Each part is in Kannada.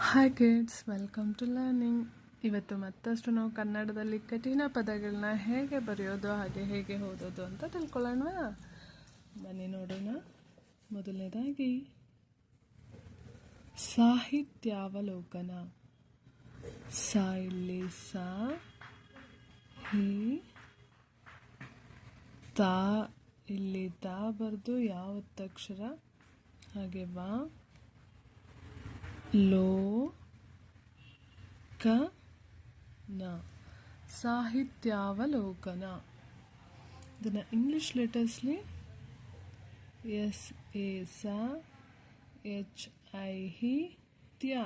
Hi kids welcome to learning ಇವತ್ತು ಮತ್ತಷ್ಟು ನಾವು ಕನ್ನಡದಲ್ಲಿ ಕಠಿಣ ಪದಗಳನ್ನ ಹೇಗೆ ಬರೆಯೋದು, ಹಾಗೆ ಹೇಗೆ ಓದೋದು ಅಂತ ತಿಳ್ಕೊಳ್ಳೋಣವಾ? ಬನ್ನಿ ನೋಡೋಣ. ಮೊದಲನೇದಾಗಿ, ಸಾಹಿತ್ಯಾವಲೋಕನ. ಸಾ ಇಲ್ಲಿ ಸಾ, ಹಿ, ತಾ, ಇಲ್ಲಿ ತಾ ಬರೆದು ಯಾವ ಒತ್ತಕ್ಷರ ಹಾಗೆ ವಾ. ಲೋ ಕ ನ ಸಾಹಿತ್ಯಾವಲೋಕನ ಇದನ್ನು ಇಂಗ್ಲಿಷ್ ಲೆಟರ್ಸ್ಲಿ ಎಸ್ ಎ ಸ ಎಚ್ ಐ ಹಿ ತ್ಯ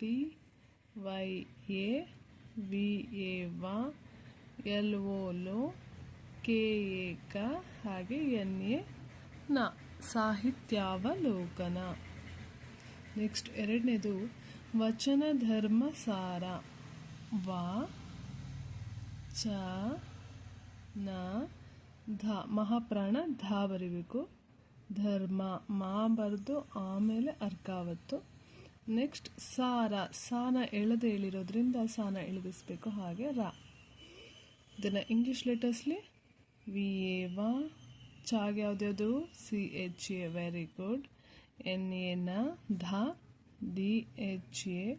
T Y A V A ವ ಎಲ್ ಓ ಲೋ ಕೆ ಎ ಕ ಹಾಗೆ ಎನ್ ಎ ನ ಸಾಹಿತ್ಯಾವಲೋಕನ ನೆಕ್ಸ್ಟ್ ಎರಡನೇದು ವಚನ ಧರ್ಮ ಸಾರ. ವ, ಚ, ನ, ಧ, ಮಹಾಪ್ರಾಣ ಧ ಬರಿಬೇಕು. ಧರ್ಮ, ಮಾ ಬರೆದು ಆಮೇಲೆ ಅರ್ಕಾವತ್ತು ನೆಕ್ಸ್ಟ್ ಸಾರ, ಸಾನ ಎಳೆದು ಎಳಿರೋದ್ರಿಂದ ಸಾನ ಎಳೆದಿಸ್ಬೇಕು ಹಾಗೆ ರ. ಇದನ್ನು ಇಂಗ್ಲೀಷ್ ಲೆಟರ್ಸ್ಲಿ ವಿ, ಎ, ವ ಚಾಗ್ ಯಾವುದ್ಯಾವುದು C, H, A very good N ಧ ಡಿ ಎಚ್, ಎ,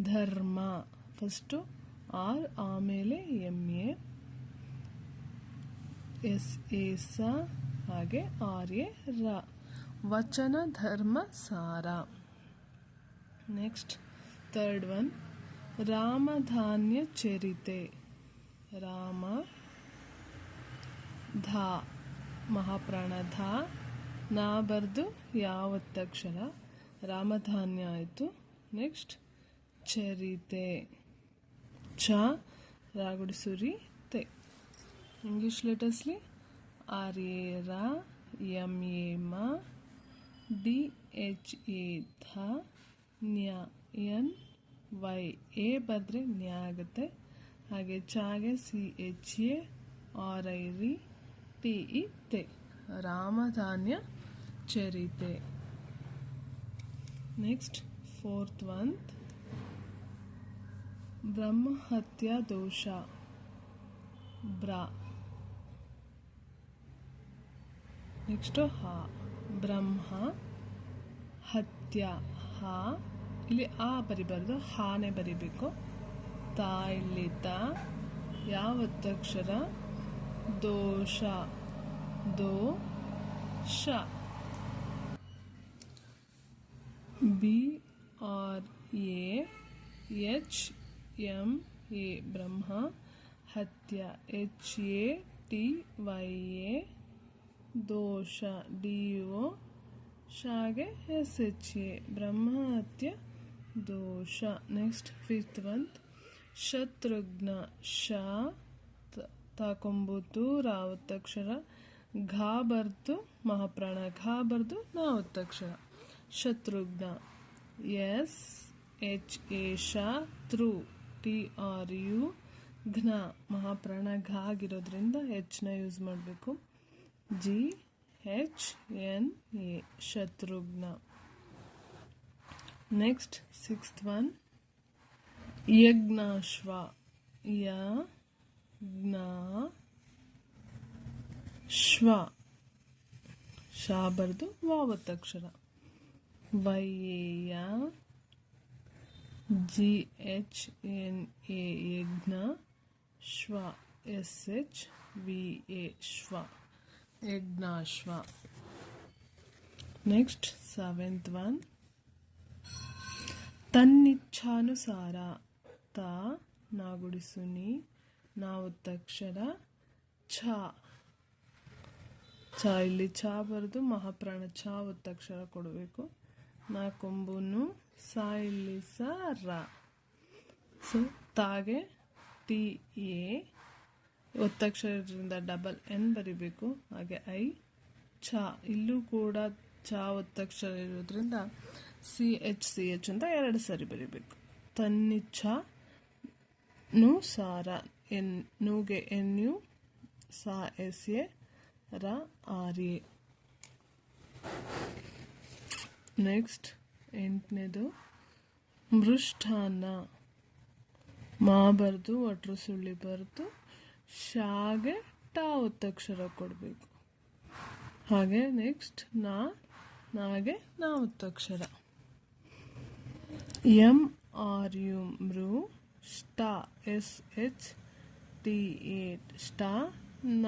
ಧರ್ಮ. ಫಸ್ಟು ಆರ್, ಆಮೇಲೆ ಎಂ ಎ, ಎಸ್, ಎ, ಸ, ಹಾಗೆ ಆರ್, ಎ, ರ. ವಚನ, ಧರ್ಮ, ಸಾರ. ನೆಕ್ಸ್ಟ್, ಥರ್ಡ್ ಒನ್, ರಾಮಧಾನ್ಯ ಚರಿತೆ. ರಾಮ, ಧಾ, ಮಹಾಪ್ರಾಣ, ಧಾ ನಾ ಬರೆದು ಯಾವತ್ತಕ್ಷರ ರಾಮಧಾನ್ಯ ಆಯಿತು. ನೆಕ್ಸ್ಟ್ ಚರಿತೆ. ಚ ರಾಗುಡಿಸುರಿ ತೆ. ಇಂಗ್ಲೀಷ್ ಲೆಟರ್ಸ್ಲಿ ಆರ್ ಎ ರಾ ಎಂ ಎ ಮ ಡಿ ಎಚ್ ಎ ಧ, ನ್ಯಾ, ಎನ್, ವೈ, ಎ ಬರೆದ್ರೆ ನ್ಯ ಆಗುತ್ತೆ. ಹಾಗೆ ಚಾಗೆ C, H, A, R, I, ರಿ, ಟಿ, ಇ, ತೆ. ರಾಮಧಾನ್ಯ ಚರಿತೆ ನೆಕ್ಸ್ಟ್ ಫೋರ್ತ್ ಒನ್ ಬ್ರಹ್ಮಹತ್ಯ ದೋಷ. ಬ್ರಾ. ನೆಕ್ಸ್ಟು ಹ. ಬ್ರಹ್ಮ ಹತ್ಯ. ಹ. ಇಲ್ಲಿ ಆ ಬರಿಬಾರ್ದು, ಹಾನೆ ಬರಿಬೇಕು. ತಾ ಇಲ್ಲಿ ತ ಯಾವತ್ತಕ್ಷರ? ದೋಷ. ದೋ ಶ. B R A H M A Brahma ಹತ್ಯ H A T Y A ದೋಷ ಡಿ ಒ ಶಾಗೆ ಎಸ್ ಎಚ್ ಎ ಬ್ರಹ್ಮಹತ್ಯ ದೋಷ ನೆಕ್ಸ್ಟ್ ಫಿಫ್ತ್ ಒನ್ ಶತ್ರುಘ್ನ ಶ ತಾಕೊಂಬುತ್ತು ರಾ ಒತ್ತಕ್ಷರ ಘಾ ಬರ್ದು ಮಹಾಪ್ರಾಣ ಘಾ ಬರ್ದು ನಾ ಒತ್ತಕ್ಷರ ಶತ್ರುಘ್ನ ಎಸ್ ಎಚ್ ಶ ತ್ರು ಟಿ ಆರ್ ಯು ಘ್ನ ಮಹಾಪ್ರಾಣ ಘ ಆಗಿರೋದ್ರಿಂದ ಎಚ್ನ ಯೂಸ್ ಮಾಡಬೇಕು. G H N A Shatrughna. Next sixth one. ಯಜ್ಞಾಶ್ವ ಯ ಶ್ವ. ಶಾ ಬರ್ದು ವಾವತ್ತಕ್ಷರ. ವೈಯ ಜಿ ಎಚ್ ಎನ್ ಎ ಯಜ್ಞ. ಶ್ವ. S H. V A. ಶ್ವ. ಯಜ್ಞಾಶ್ವ ನೆಕ್ಸ್ಟ್ ಸೆವೆಂತ್ ಒನ್. ತನ್ನಿಚ್ಛಾನುಸಾರ. ತ. ನಾಗುಡಿಸುನಿ. ನಾವತ್ತಕ್ಷರ ಛ. ಚ ಇಲ್ಲಿ ಚ ಬರೆದು ಮಹಾಪ್ರಾಣ ಛ ಒತ್ತಕ್ಷರ ಕೊಡಬೇಕು. ನಾ ಸಾ ಇಲ್ಲಿ ಸ, ತಾಗೆ, ಟಿ, ಎ. ಒತ್ತಕ್ಷರದಿಂದ ಡಬಲ್ ಎನ್ ಬರಿಬೇಕು. ಹಾಗೆ ಐ ಛ ಇಲ್ಲೂ ಕೂಡ ಚ ಒತ್ತಕ್ಷರ ಇರೋದ್ರಿಂದ ಸಿ, ಎಚ್ ಸಿ, ಎಚ್ ಅಂತ ಎರಡು ಸಾರಿ ಬರಿಬೇಕು. ತನ್ನಿಚ್ಛ ನು, ಸಾರ. ಎನ್, ನುಗೆ, ಎನ್, ಯು, ಸಾ, ಎಸ್, ಎ, ರ, ಆರ್, ಎ. ನೆಕ್ಸ್ಟ್ ಎಂಟನೇದು ಮೃಷ್ಟಾನ್ನ ಮಾ ಬರೆದು ಒಟ್ರು ಸುಳ್ಳಿ ಬರೆದು, ಶಾಗೆ ಟಾ ಒತ್ತಕ್ಷರ ಕೊಡಬೇಕು. ಹಾಗೆ ನೆಕ್ಸ್ಟ್ ನಾ, ನಾಗೆ ನಾ ಒತ್ತಕ್ಷರ. ಎಂ ಆರ್ ಯು ಮೃ ಸ್ಟಾ ಎಸ್, ಎಚ್, ಟಿ, ಎ ಸ್ಟಾ ನ,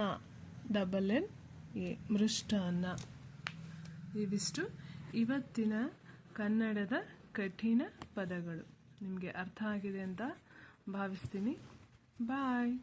ಡಬಲ್ ಎನ್, ಎ ಮೃಷ್ಟಾನ್ನ ಇವಿಷ್ಟು ಇವತ್ತಿನ ಕನ್ನಡದ ಕಠಿಣ ಪದಗಳು. ನಿಮಗೆ ಅರ್ಥ ಆಗಿದೆ ಅಂತ ಭಾವಿಸ್ತೀನಿ. ಬಾಯ್